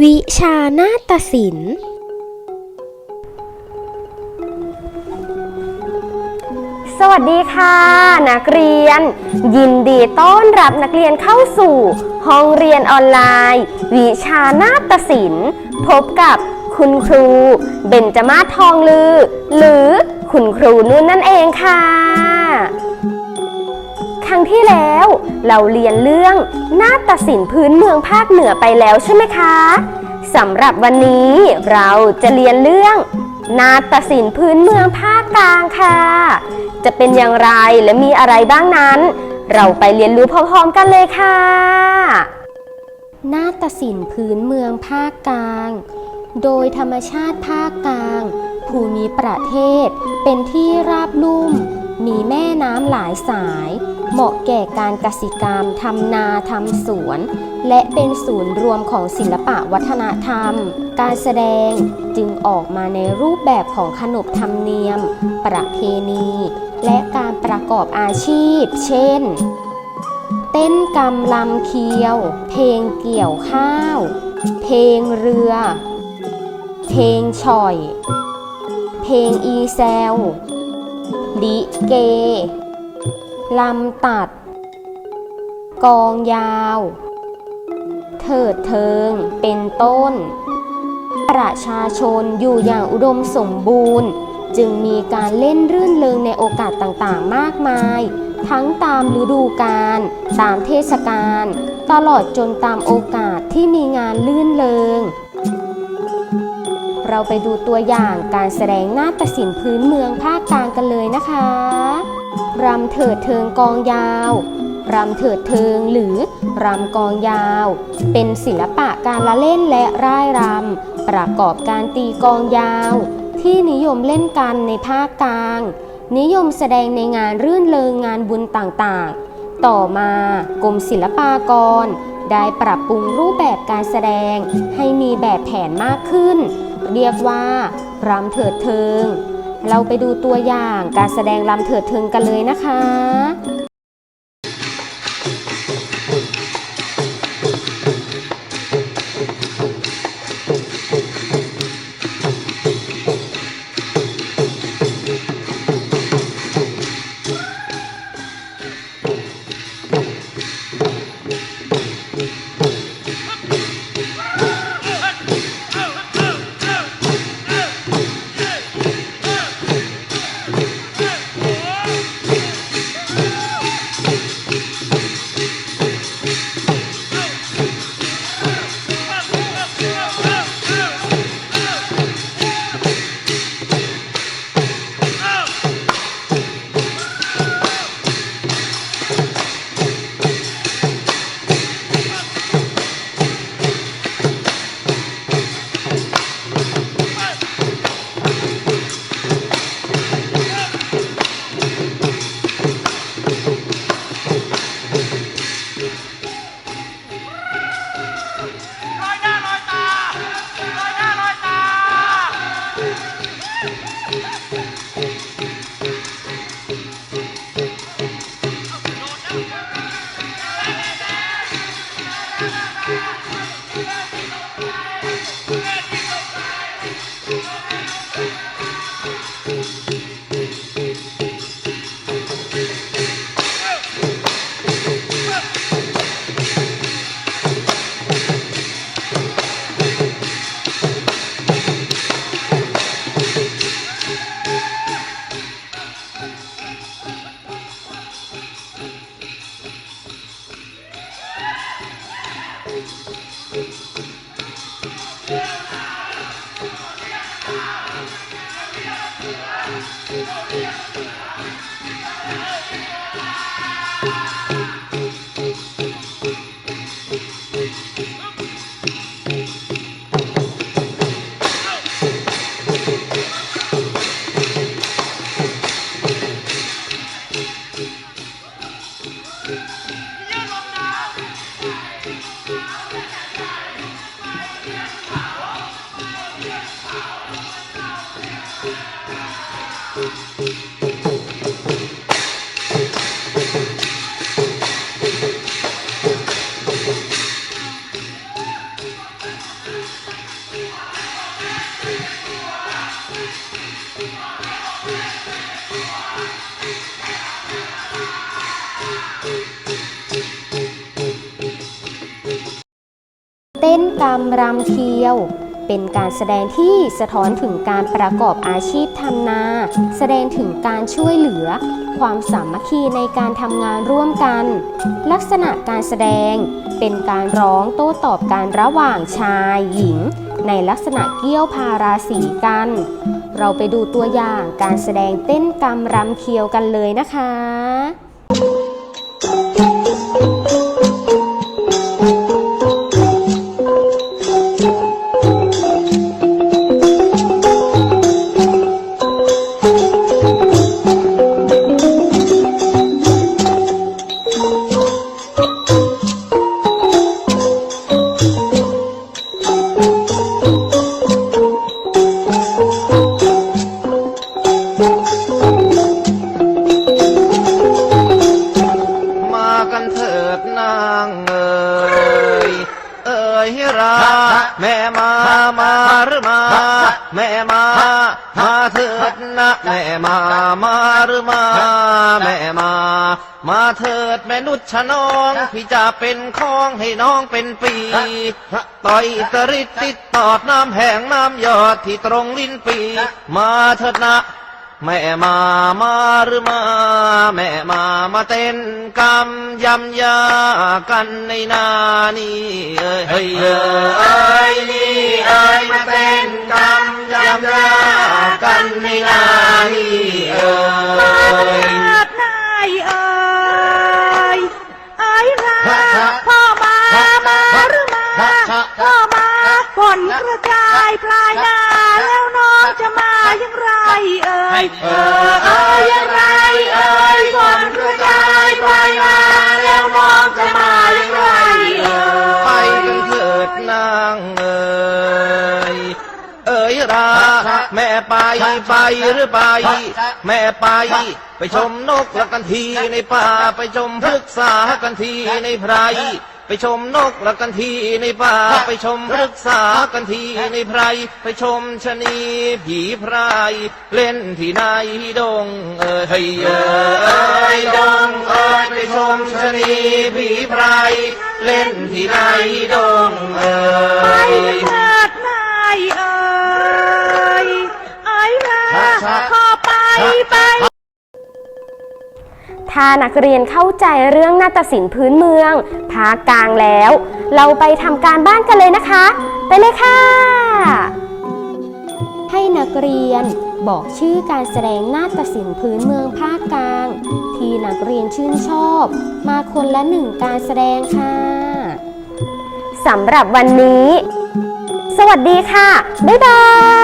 วิชานาฏศิลป์ สวัสดีค่ะ นักเรียน ยินดีต้อนรับนักเรียนเข้าสู่ ห้องเรียนออนไลน์ วิชานาฏศิลป์ พบกับคุณครู เบญจมาศทองลือ หรือคุณครูนุ่นนั่นเองค่ะ รั้งที่แล้ว เราเรียนเรื่องนาฏศิลป์พื้นเมืองภาคเหนือไปแล้วใช่ไหมคะสำหรับวันนี้เราจะเรียนเรื่องนาฏศิลป์พื้นเมืองภาคกลางค่ะ จะเป็นอย่างไรและมีอะไรบ้างนั้น เราไปเรียนรู้พร้อมๆกันเลยค่ะ นาฏศิลป์พื้นเมืองภาคกลาง โดยธรรมชาติภาคกลาง ภูมิประเทศ เป็นที่ราบลุ่ม มีแม่น้ำหลายสาย เหมาะแก่การกสิกรรมทำนาทำสวน และเป็นศูนย์รวมของศิลปะวัฒนธรรม การแสดงจึงออกมาในรูปแบบของขนบธรรมเนียม ประเพณี และการประกอบอาชีพ เช่น เต้นกำลำเคียว เพลงเกี่ยวข้าว เพลงเรือ เพลงฉ่อย เพลงอีแซวลิเก ลำตัด กองยาว เถิดเทิง เป็นต้น ประชาชนอยู่อย่างอุดมสมบูรณ์ จึงมีการเล่นรื่นเริงในโอกาสต่างๆ มากมาย ทั้งตามฤดูกาลตามเทศกาลตลอดจนตามโอกาสที่มีงานลื่นเริงเราไปดูตัวอย่างการแสดงนาฏศิลป์พื้นเมืองภาคกลางกันเลยนะคะ รำเถิดเทิงกองยาวรำเถิดเทิงหรือรำกองยาว เป็นศิลปะการละเล่นและร่ายรำประกอบการตีกองยาว ที่นิยมเล่นกันในภาคกลาง นิยมแสดงในงานรื่นเริงงานบุญต่างๆ ต่อมากรมศิลปากร ได้ปรับปรุงรูปแบบการแสดงให้มีแบบแผนมากขึ้น เรียกว่ารำเถิดเทิง เราไปดูตัวอย่างการแสดงลำเถิดเทิงกันเลยนะคะ กรรมรำเคียว เป็นการแสดงที่สะท้อนถึงการประกอบอาชีพทำนา แสดงถึงการช่วยเหลือ ความสามัคคีในการทำงานร่วมกัน ลักษณะการแสดงเป็นการร้องโต้ตอบกันระหว่างชายหญิง ในลักษณะเกี้ยวพาราสีกัน เราไปดูตัวอย่างการแสดงเต้นกรรมรำเคียวกันเลยนะคะ ราแม่มามาหรือมาแม่มามาเถิดนะแม่มามาหรือมาแม่มามาเถิดแม่นุชชน้องพี่จะเป็นข้องให้น้องเป็นปีต่อยตะริดติดตอดน้ำแห้งน้ำยอดที่ตรงลิ้นปี มาเถิดนะ แม่มามาหรือมา แม่มามาเต้นกำยำยากันในนานี่เอ้ยเฮ้ยเอ้ยนี่เอ้ยมาเต้นกำยำยากันในนานี่เอ้ยนายเอ่ยไอ้ราพ่อมามาหรือมาพ่อมาฝนกระจายปลายนาแล้วน้องจะมาอย่างไร เอ่ยเออเอ่ยอย่างไรเอ่ยฝนกระจายไปลาแล้วน้องจะมาอย่างไรเอ่ยไปกันเถิดนางเอ๋ยเอ๋ยราแม่ไปไปหรือไป แม่ไป ไปชมนกละกันทีในป่าไปชมพฤกษากันทีในไพร ชมนกละกันทีในป่าไปชมพฤกษากันทีในไพร ไปชมชะนีผีไพรเล่นที่ในดงเอ๋ยเฮ้ยเอ๋ยดงเอ๋ยไปชมชะนีผีไพรเล่นที่ในดงเอ๋ไปยเถิดนายเอ่ยไอ้ราขอไปไป ถ้านักเรียนเข้าใจเรื่องนาฏศิลป์พื้นเมือง ภาคกลางแล้ว เราไปทำการบ้านกันเลยนะคะ ไปเลยค่ะ ให้นักเรียนบอกชื่อการแสดงนาฏศิลป์พื้นเมืองภาคกลาง ที่นักเรียนชื่นชอบ มาคนละหนึ่งการแสดงค่ะสำหรับวันนี้ สวัสดีค่ะ บ๊ายบาย